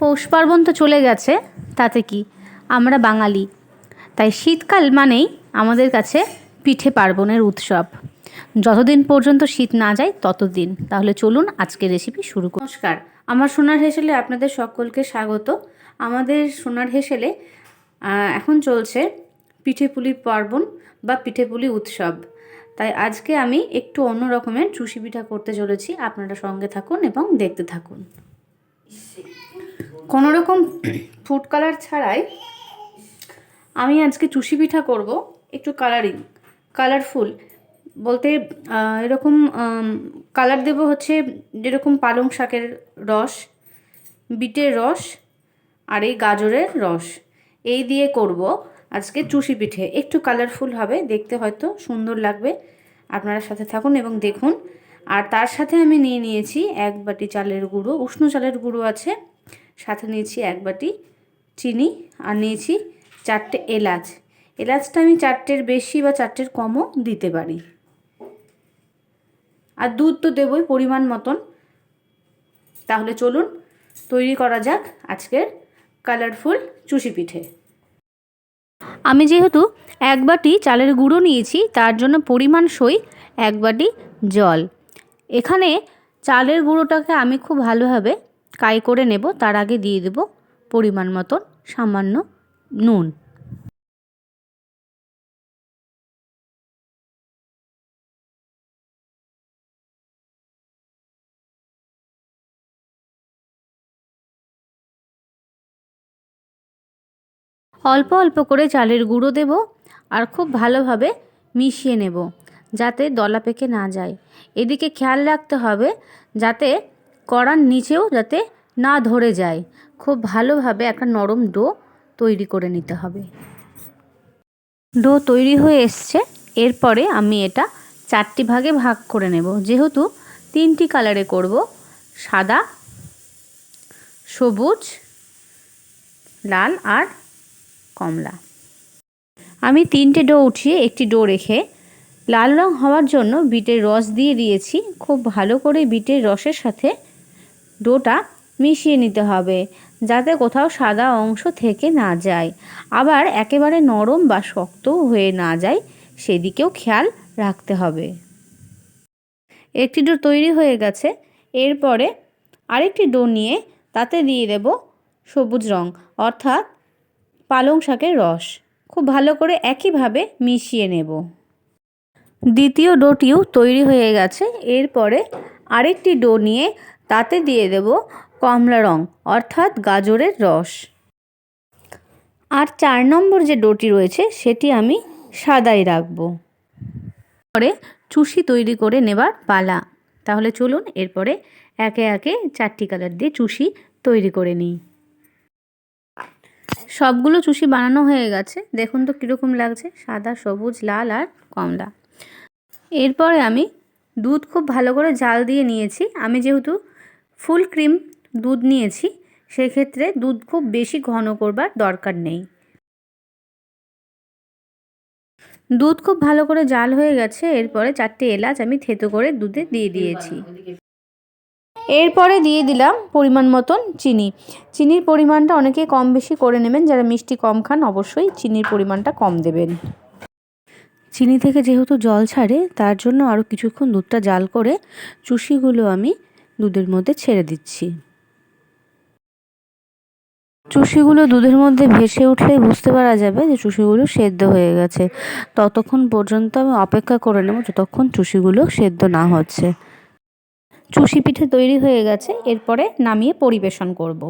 পৌষ পার্বণ তো চলে গেছে তাতে কি? আমরা বাঙালি। তাই শীতকাল মানেই আমাদের কাছে পিঠে পার্বণের উৎসব। যতদিন পর্যন্ত শীত না যায় ততদিন। তাহলে চলুন আজকের রেসিপি শুরু করি। নমস্কার আমার সোনার হেসেলে আপনাদের সকলকে স্বাগত। আমাদের সোনার হেসেলে এখন চলছে পিঠেপুলি পার্বণ বা পিঠেপুলি উৎসব। তাই আজকে আমি একটু অন্য রকমের চুষি পিঠা করতে চলেছি। আপনারা সঙ্গে থাকুন এবং দেখতে থাকুন। কোনো রকম ফুড কালার ছাড়াই আমি আজকে চুষি পিঠা করব, একটু কালারিং কালারফুল বলতে এরকম কালার দেব হচ্ছে যেরকম পালং শাকের রস, বিটের রস আর এই গাজরের রস। এই দিয়ে করব আজকে চুষি পিঠে। একটু কালারফুল হবে, দেখতে হয়তো সুন্দর লাগবে। আপনারা সাথে থাকুন এবং দেখুন। আর তার সাথে আমি নিয়ে নিয়েছি এক বাটি চালের গুঁড়ো, উষ্ণ চালের গুঁড়ো আছে। সাথে নিয়েছি এক বাটি চিনি আর নিয়েছি চারটে এলাচ। এলাচটা আমি চারটের বেশি বা চারটের কমও দিতে পারি। আর দুধ তো দেবই পরিমাণ মতন। তাহলে চলুন তৈরি করা যাক আজকের কালারফুল চুষি পিঠে। আমি যেহেতু এক বাটি চালের গুঁড়ো নিয়েছি, তার জন্য পরিমাণ সই এক বাটি জল। এখানে চালের গুঁড়োটাকে আমি খুব ভালোভাবে কাই করে নেব, তার আগে দিয়ে দেব পরিমাণ মতন সামান্য নুন। অল্প অল্প করে চালের গুঁড়ো দেব আর খুব ভালোভাবে মিশিয়ে নেব, যাতে দলা পেকে না যায়। এদিকে খেয়াল রাখতে হবে, যাতে কড়ার নিচেও যাতে না ধরে যায়। খুব ভালোভাবে একটা নরম ডো তৈরি করে নিতে হবে। ডো তৈরি হয়ে এসছে। এরপরে আমি এটা চারটি ভাগে ভাগ করে নেব। যেহেতু তিনটি কালারে করব, সাদা, সবুজ, লাল আর কমলা। আমি তিনটে ডো উঠিয়ে একটি ডো রেখে লাল রং হওয়ার জন্য বিটের রস দিয়ে দিয়েছি। খুব ভালো করে বিটের রসের সাথে ডোটা মিশিয়ে নিতে হবে, যাতে কোথাও সাদা অংশ থেকে না যায়। আবার একেবারে নরম বা শক্তও হয়ে না যায়, সেদিকেও খেয়াল রাখতে হবে। একটি ডো তৈরি হয়ে গেছে। এরপরে আরেকটি ডো নিয়ে তাতে দিয়ে দেব সবুজ রং, অর্থাৎ পালং শাকের রস। খুব ভালো করে একইভাবে মিশিয়ে নেব। দ্বিতীয় ডোটিও তৈরি হয়ে গেছে। এরপরে আরেকটি ডো নিয়ে তাতে দিয়ে দেব কমলা রং, অর্থাৎ গাজরের রস। আর চার নম্বর যে ডোটি রয়েছে, সেটি আমি সাদাই রাখব। পরে চুষি তৈরি করে নেবার পালা। তাহলে চলুন এরপরে একে একে চারটি কালার দিয়ে চুষি তৈরি করে নিই। সবগুলো চুষি বানানো হয়ে গেছে। দেখুন তো কীরকম লাগছে, সাদা, সবুজ, লাল আর কমলা। এরপরে আমি দুধ খুব ভালো করে জাল দিয়ে নিয়েছি। আমি যেহেতু ফুল ক্রিম দুধ নিয়েছি, সেক্ষেত্রে দুধ খুব বেশি ঘন করবার দরকার নেই। দুধ খুব ভালো করে জাল হয়ে গেছে, এরপরে চারটে এলাচ আমি থেতো করে দুধে দিয়ে দিয়েছি। এরপরে দিয়ে দিলাম পরিমাণ মতন চিনি। চিনির পরিমাণটা অনেকে কম বেশি করে নেবেন, যারা মিষ্টি কম খান অবশ্যই চিনির পরিমাণটা কম দেবেন। চিনি থেকে যেহেতু জল ছাড়ে, তার জন্য আরও কিছুক্ষণ দুধটা জাল করে চুষিগুলো আমি দুধের মধ্যে ছেড়ে দিচ্ছি। চুষিগুলো দুধের মধ্যে ভেসে উঠলেই বুঝতে পারা যাবে যে চুষিগুলো সেদ্ধ হয়ে গেছে। ততক্ষণ পর্যন্ত আমি অপেক্ষা করে নেব যতক্ষণ চুষিগুলো সেদ্ধ না হচ্ছে। চুষি পিঠে তৈরি হয়ে গেছে, এরপরে নামিয়ে পরিবেশন করব।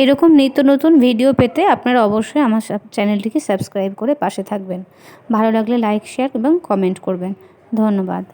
এরকম নিত্য নতুন ভিডিও পেতে আপনারা অবশ্যই আমার চ্যানেলটিকে সাবস্ক্রাইব করে পাশে থাকবেন। ভালো লাগলে লাইক, শেয়ার এবং কমেন্ট করবেন। ধন্যবাদ।